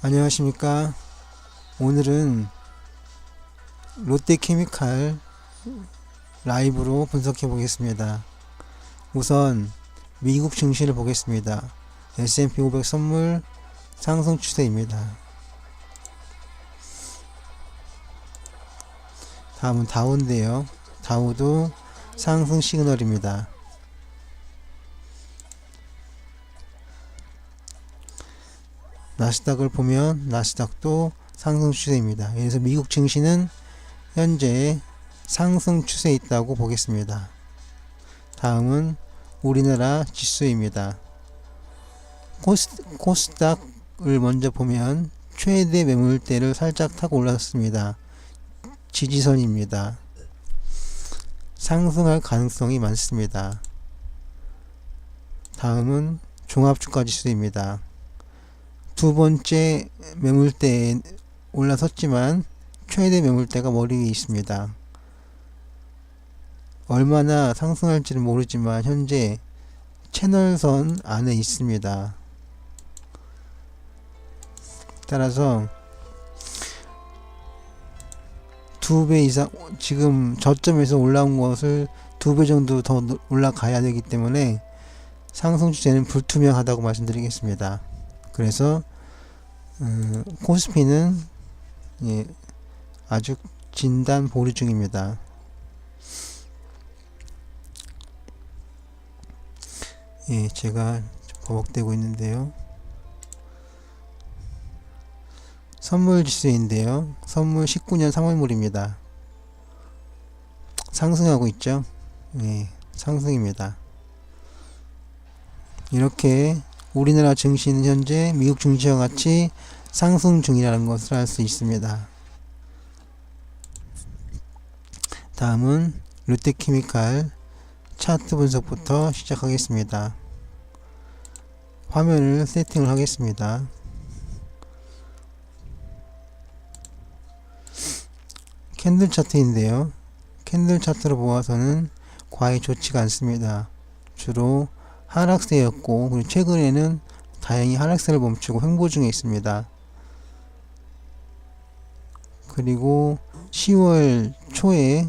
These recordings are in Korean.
안녕하십니까? 오늘은 롯데케미칼 라이브로 분석해 보겠습니다. 우선 미국 증시를 보겠습니다. S&P 500 선물 상승 추세입니다. 다음은 다우인데요. 다우도 상승 시그널입니다 나스닥을 보면 나스닥도 상승 추세입니다. 그래서 미국 증시는 현재 상승 추세에 있다고 보겠습니다. 다음은 우리나라 지수입니다. 코스, 코스닥을 먼저 보면 최대 매물대를 살짝 타고 올랐습니다. 지지선입니다. 상승할 가능성이 많습니다. 다음은 종합주가 지수입니다. 두 번째 매물대에 올라섰지만 최대 매물대가 머리 위에 있습니다. 얼마나 상승할지는 모르지만 현재 채널선 안에 있습니다. 따라서 두 배 이상 지금 저점에서 올라온 것을 두 배 정도 더 올라가야 되기 때문에 상승 추세는 불투명하다고 말씀드리겠습니다. 그래서 음, 코스피는 예, 아주 진단 보류 중입니다. 예, 제가 버벅대고 있는데요. 선물 지수인데요. 선물 19년 3월물입니다. 상승하고 있죠? 예, 상승입니다. 이렇게 우리나라 증시는 현재 미국 증시와 같이 상승 중이라는 것을 알 수 있습니다. 다음은 롯데케미칼 차트 분석부터 시작하겠습니다. 화면을 세팅을 하겠습니다. 캔들 차트인데요. 캔들 차트로 보아서는 과히 좋지가 않습니다. 주로 하락세였고 그리고 최근에는 다행히 하락세를 멈추고 횡보 중에 있습니다. 그리고 10월 초에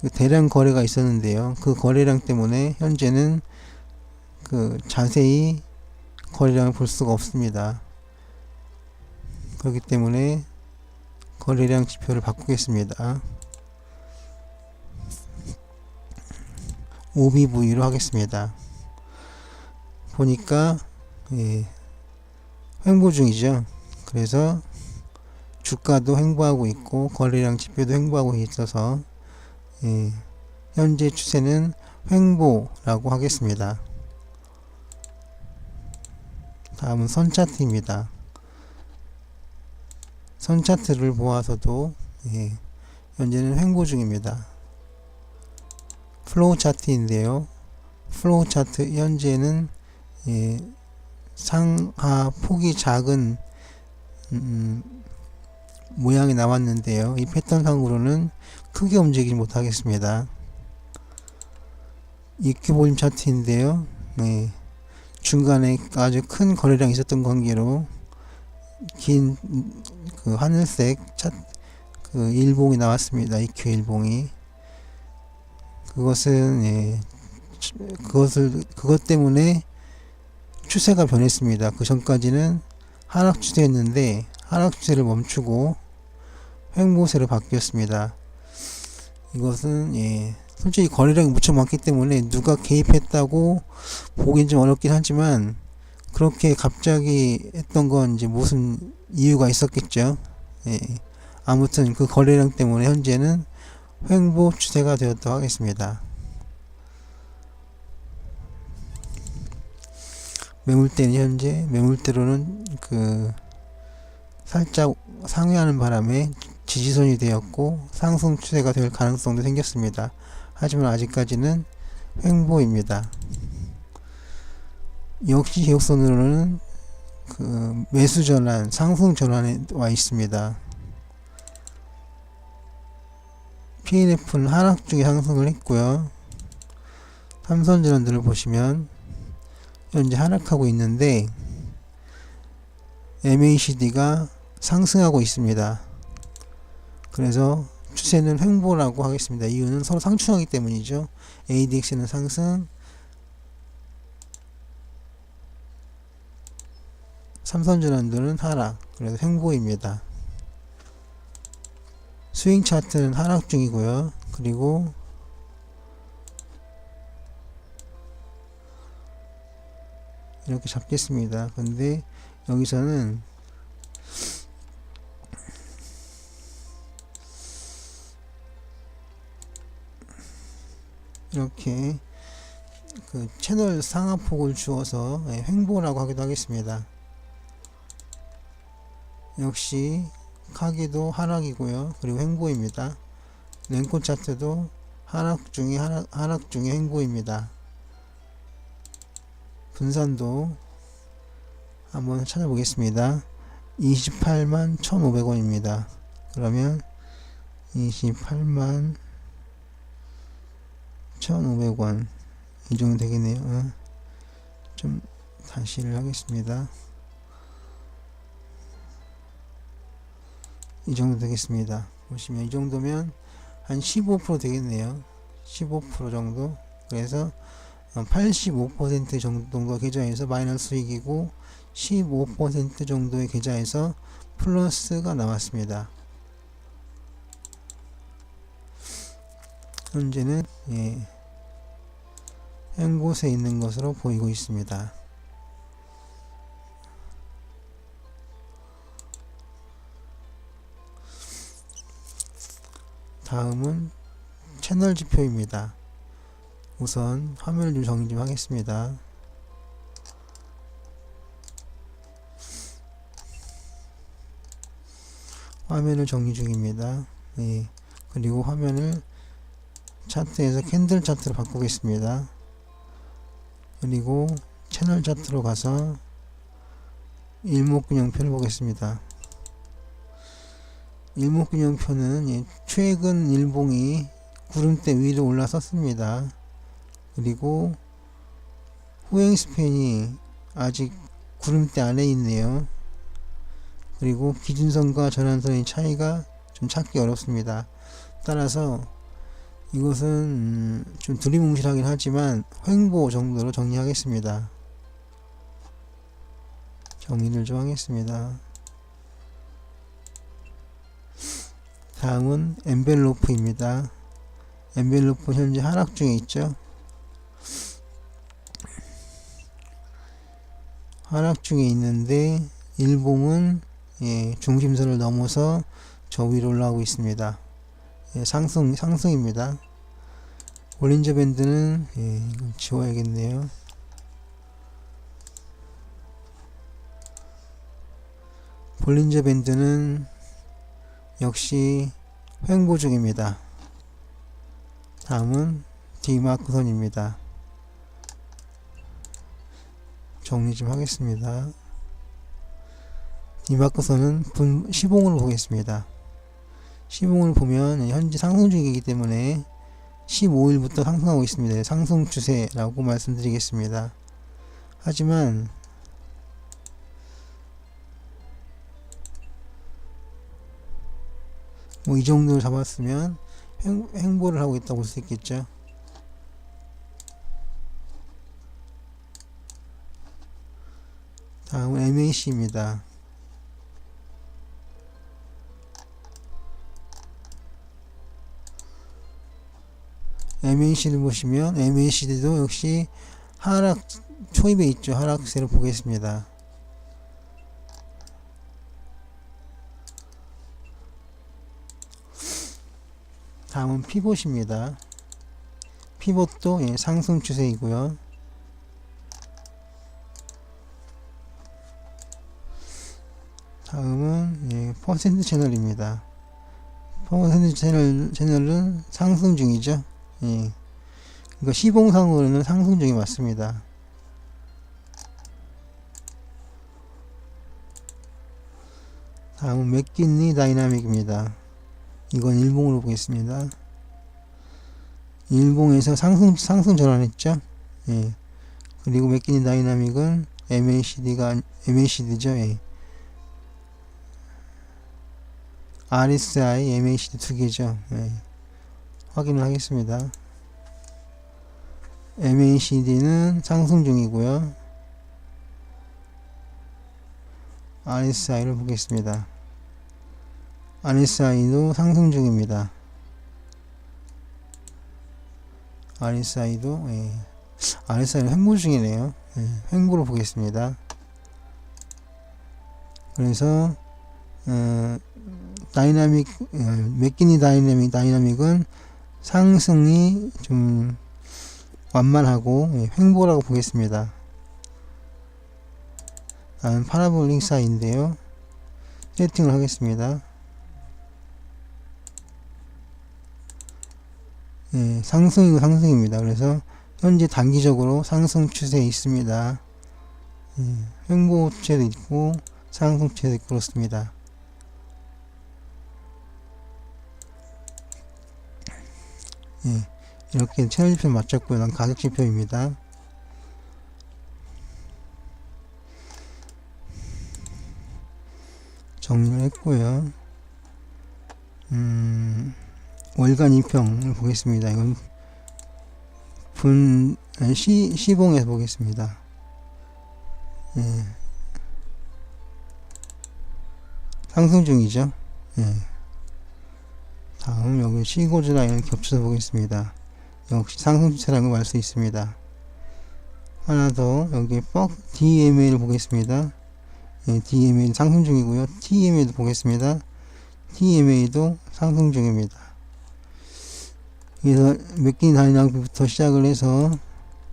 그 대량 거래가 있었는데요. 그 거래량 때문에 현재는 그 자세히 거래량을 볼 수가 없습니다. 그렇기 때문에 거래량 지표를 바꾸겠습니다. OBV로 하겠습니다. 보니까 예, 횡보 중이죠. 그래서 주가도 횡보하고 있고 거래량 지표도 횡보하고 있어서 예, 현재 추세는 횡보라고 하겠습니다. 다음은 선 차트입니다. 선 차트를 보아서도 예, 현재는 횡보 중입니다. 플로우 차트인데요. 플로우 차트 현재는 예, 상하 폭이 작은 음, 모양이 나왔는데요. 이 패턴상으로는 크게 움직이지 못하겠습니다. 볼륨 차트인데요. 네, 중간에 아주 큰 거래량이 있었던 관계로 긴 그 하늘색 차, 그 일봉이 나왔습니다. EQ 일봉이 그것은 예, 그것을 그것 때문에 추세가 변했습니다. 그 전까지는 하락 추세였는데 하락 추세를 멈추고 횡보세로 바뀌었습니다. 이것은 예, 솔직히 거래량이 무척 많기 때문에 누가 개입했다고 보긴 좀 어렵긴 하지만 그렇게 갑자기 했던 건 이제 무슨 이유가 있었겠죠. 예. 아무튼 그 거래량 때문에 현재는 횡보 추세가 되었다고 하겠습니다. 매물대는 현재 매물대로는 그 살짝 상회하는 바람에 지지선이 되었고 상승 추세가 될 가능성도 생겼습니다. 하지만 아직까지는 횡보입니다. 역시 기억선으로는 그 매수 전환, 상승 전환에 와 있습니다. PNF는 하락 중에 상승을 했고요. 삼선전환들을 보시면 현재 하락하고 있는데 MACD가 상승하고 있습니다. 그래서 추세는 횡보라고 하겠습니다. 이유는 서로 상충하기 때문이죠. ADX는 상승, 삼선전환도는 하락, 그래서 횡보입니다. 스윙 차트는 하락 중이고요. 그리고 이렇게 잡겠습니다. 근데 여기서는 이렇게 그 채널 상하폭을 주어서 예, 횡보라고 하기도 하겠습니다. 역시 카기도 하락이고요. 그리고 횡보입니다. 랭코 차트도 하락 중에 하락, 하락 중에 횡보입니다. 분산도 한번 찾아보겠습니다. 28만 1,500원입니다. 그러면 28만 1,500원 이 정도 되겠네요. 어. 좀 다시를 하겠습니다. 이 정도 되겠습니다. 보시면 이 정도면 한 15% 되겠네요. 15% 정도. 그래서 85% 정도 계좌에서 마이너스 수익이고 15% 정도의 계좌에서 플러스가 나왔습니다. 현재는 예, 한 곳에 있는 것으로 보이고 있습니다. 다음은 채널 지표입니다. 우선 화면을 좀 정리 좀 하겠습니다. 화면을 정리 중입니다. 네. 그리고 화면을 차트에서 캔들 차트로 바꾸겠습니다. 그리고 채널 차트로 가서 일목균형표를 보겠습니다. 일목균형표는 최근 일봉이 구름대 위로 올라섰습니다. 그리고 후행 스팬이 아직 구름대 안에 있네요. 그리고 기준선과 전환선의 차이가 좀 찾기 어렵습니다. 따라서 이것은 음, 좀 두리뭉실하긴 하지만 횡보 정도로 정리하겠습니다. 정리를 좀 하겠습니다. 다음은 엔벨로프입니다. 엔벨로프 현재 하락 중에 있죠. 하락 중에 있는데 일봉은 예, 중심선을 넘어서 저 위로 올라오고 있습니다. 예, 상승 상승입니다. 볼린저 밴드는 예, 지워야겠네요. 볼린저 밴드는 역시 횡보 중입니다. 다음은 D마크선입니다. 정리 좀 하겠습니다. D마크선은 분 시봉으로 보겠습니다. 시봉을 보면 현재 상승 중이기 때문에 15일부터 상승하고 있습니다. 상승 추세라고 말씀드리겠습니다. 하지만 뭐 이 정도 잡았으면 횡, 횡보를 하고 있다고 볼 수 있겠죠. 다음은 MAC입니다. MAC를 보시면 MACD도 역시 하락 초입에 있죠. 하락세를 보겠습니다. 다음은 피봇입니다. 피봇도 예, 상승 추세이고요. 다음은 예, 퍼센트 채널입니다. 퍼센트 채널, 채널은 상승 중이죠. 예. 그러니까 시봉상으로는 상승 중이 맞습니다. 다음은 맥킨리 다이나믹입니다. 이건 일봉으로 보겠습니다. 일봉에서 상승, 상승 전환했죠. 예. 그리고 맥키니 다이나믹은 MACD가, MACD죠. 예. RSI, MACD 두 개죠. 예. 확인을 하겠습니다. MACD는 상승 중이고요. RSI를 보겠습니다. RSI도 상승 중입니다. RSI도 예. RSI는 횡보 중이네요. 예. 횡보로 보겠습니다. 그래서 어, 다이나믹 어, 맥기니 다이나믹 다이나믹은 상승이 좀 완만하고 예, 횡보라고 보겠습니다. 다음 파라볼릭 사이인데요. 세팅을 하겠습니다. 예, 상승이고 상승입니다. 그래서 현재 단기적으로 상승 추세에 있습니다. 예, 횡보 추세도 있고 상승 추세도 있고 그렇습니다. 예, 이렇게 채널 지표 맞췄고요. 난 가격 지표입니다. 정리를 했고요. 음, 월간 이평을 보겠습니다. 이건 분 아니, 시 시봉에서 보겠습니다. 예. 상승 중이죠. 예. 다음 여기 시고즈 라인을 겹쳐서 보겠습니다. 역시 상승 추세라는 걸 알 수 있습니다. 하나 더 여기 뻑 DMA를 보겠습니다. 예, DMA 상승 중이고요. TMA도 보겠습니다. TMA도 상승 중입니다. 그래서 몇개 다이나믹부터 시작을 해서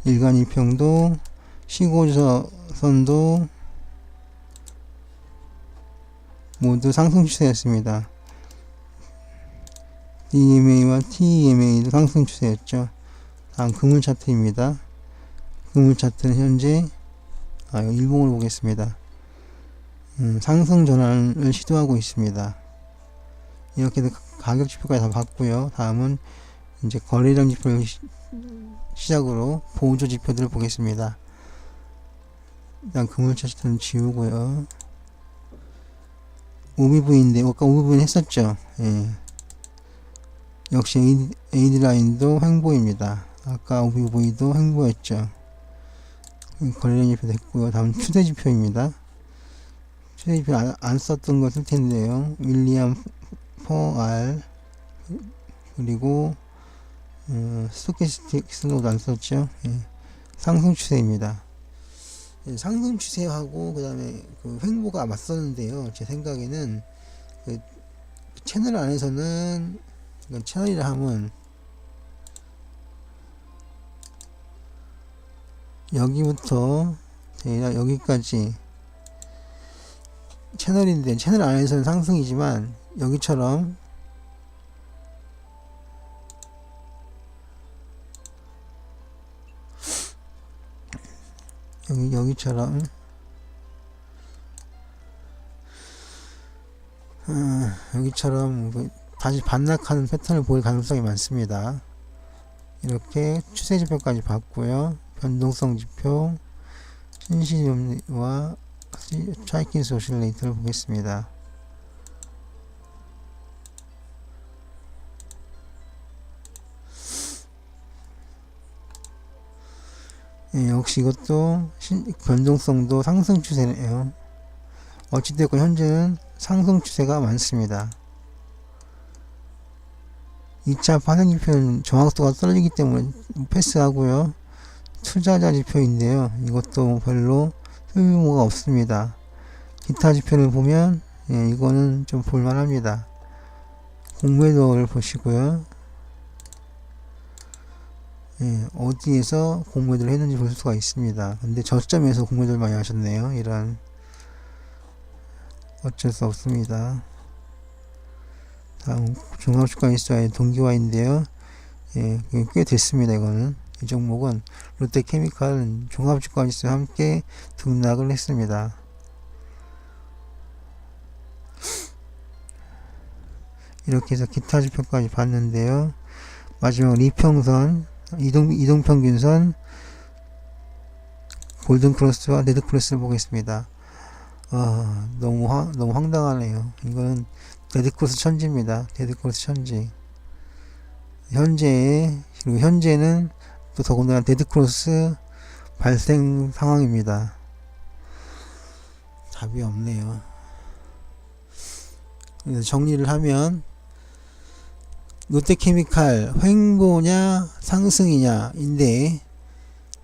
일간 이평도 시고저선도 모두 상승 추세였습니다. DMA와 TMA도 상승 추세였죠. 다음 금물 차트입니다. 금물 차트는 현재 아, 일봉을 보겠습니다. 음, 상승 전환을 시도하고 있습니다. 이렇게 가격 지표까지 다 봤고요. 다음은 이제 거래량 지표를 시, 시작으로 보조 지표들을 보겠습니다. 일단 금물 차트는 지우고요. OBV인데 아까 OBV는 했었죠. 예. 역시 AD, 라인도 횡보입니다. 아까 OBV도 횡보였죠. 거래량 지표 됐고요. 다음 추세 지표입니다. 추세 지표 안, 안 썼던 거쓸 텐데요. 윌리엄 포 R 그리고 어, 스토캐스틱 슬로우도 안 썼죠. 예. 상승 추세입니다. 예, 상승 추세하고 그 다음에 그 횡보가 맞섰는데요. 제 생각에는 그 채널 안에서는 그러니까 채널이라 하면 여기부터 대략 여기까지 채널인데 채널 안에서는 상승이지만 여기처럼 여기 여기처럼 어, 여기처럼 그 다시 반락하는 패턴을 보일 가능성이 많습니다. 이렇게 추세 지표까지 봤고요. 변동성 지표, 신시점과 차이킨스 오실레이터를 보겠습니다. 예, 역시 이것도 신, 변동성도 상승 추세네요. 어찌됐건 현재는 상승 추세가 많습니다. 2차 파생 지표는 정확도가 떨어지기 때문에 패스하고요. 투자자 지표인데요. 이것도 별로 소유모가 없습니다. 기타 지표를 보면 예, 이거는 좀 볼만합니다. 공매도를 보시고요. 예, 어디에서 공매도를 했는지 볼 수가 있습니다. 근데 저점에서 공매도를 많이 하셨네요. 이런 어쩔 수 없습니다. 다음 종합주가 일수와의 동기화인데요. 예, 꽤 됐습니다. 이거는 이 종목은 롯데케미칼은 종합주가 일수와 함께 등락을 했습니다. 이렇게 해서 기타 지표까지 봤는데요. 마지막 리평선, 이동, 이동평균선, 골든크로스와 레드크로스를 보겠습니다. 아, 너무, 황, 너무 황당하네요. 이거는 데드크로스 천지입니다. 데드크로스 천지. 현재 그리고 현재는 또 더군다나 데드크로스 발생 상황입니다. 답이 없네요. 정리를 하면 롯데케미칼 횡보냐 상승이냐인데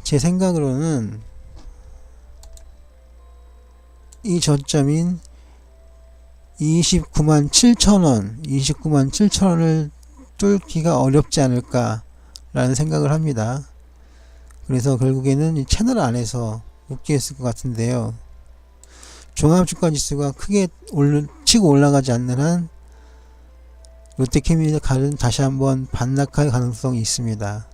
제 생각으로는 이 저점인 29만 7천원 29만 7천원을 뚫기가 어렵지 않을까 라는 생각을 합니다. 그래서 결국에는 이 채널 안에서 묶여 있을 것 같은데요. 종합주가 지수가 크게 올라, 치고 올라가지 않는 한 롯데케미칼은 다시 한번 반락할 가능성이 있습니다.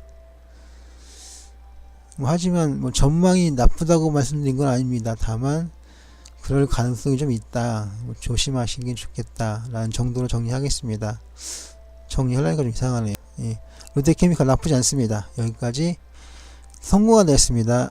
뭐 하지만 뭐 전망이 나쁘다고 말씀드린 건 아닙니다. 다만 그럴 가능성이 좀 있다. 뭐 조심하시는 게 좋겠다라는 정도로 정리하겠습니다. 정리하려니까 좀 이상하네요. 예. 롯데케미칼 나쁘지 않습니다. 여기까지 성공가 됐습니다.